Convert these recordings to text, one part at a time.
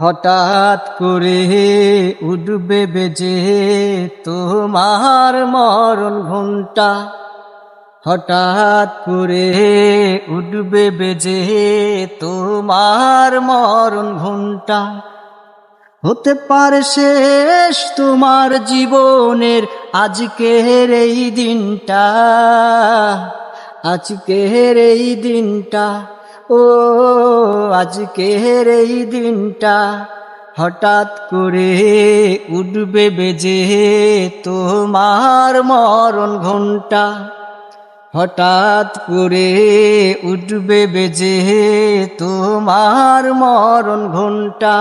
হঠাৎ করে উঠবে বেজে তোমার মরণ ঘণ্টা হঠাৎ করে উঠবে বেজে তোমার মরণ ঘণ্টা হতে পারে শেষ তোমার জীবনের আজকের এই দিনটা, আজকের এই দিনটা। ও আজকের এই দিনটা হঠাৎ করে উঠবে বেজে তোমার মরণ ঘণ্টা হঠাৎ করে উঠবে বেজে তোমার মরণ ঘণ্টা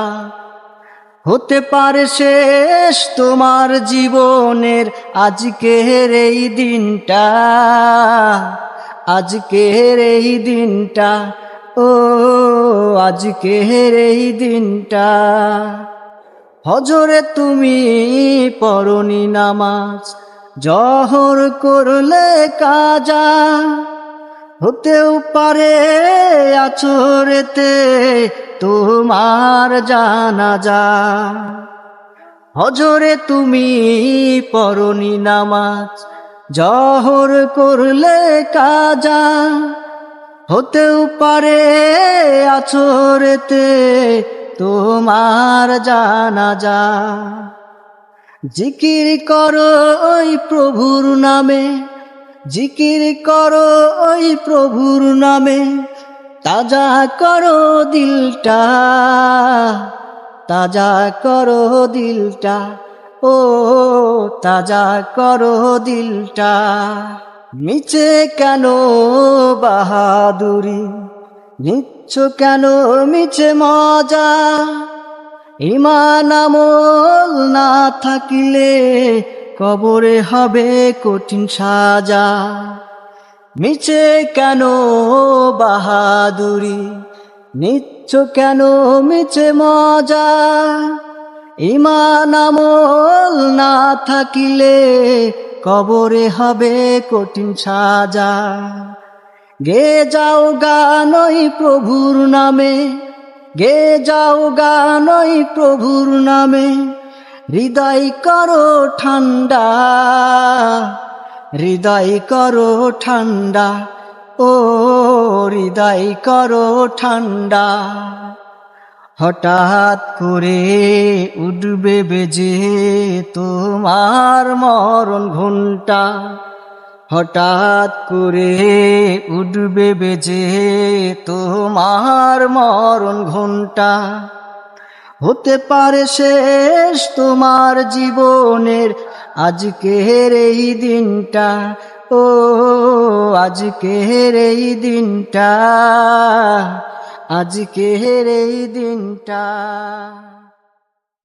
হতে পারে শেষ তোমার জীবনের আজকের এই দিনটা। আজকের এই দিনটা ও আজকের এই দিনটা। হজরে তুমি পরনি নামাজ, জহর করলে কাজা। হতেও পারে আচরেতে তোমার জানা যা হজরে তুমি পরনি নামাজ, জহর করলে কাজা। হতেও পারে আচরেতে তোমার জানা যা জিকির করো ওই প্রভুর নামে, জিকির করো ওই প্রভুর নামে, তাজা করো দিলটা, তাজা করো দিলটা, ও তাজা করো দিলটা। নিচে কেন বাহাদুরি? নিচ্ছ কেন মিছে মজা? ইমান আমল না থাকিলে কবরে হবে কঠিন সাজা। মিছে কেন বাহাদুরি? নিচ্ছ কেন মিছে মজা? ইমান আমল না থাকিলে কবরে হবে কঠিন সাজা। গে যাও গানই প্রভুর নামে, গে যাও গানই প্রভুর নামে, হৃদয় করো ঠান্ডা, হৃদয় করো ঠান্ডা, ও হৃদয় করো ঠান্ডা। হঠাৎ করে উঠবে বেজে তোমার মরণ ঘণ্টা হঠাৎ করে উঠবে বেজে তোমার মরণ ঘণ্টা হতে পারে শেষ তোমার জীবনের আজকের এই দিনটা। ও, আজকের এই দিনটা। আজকের এই দিনটা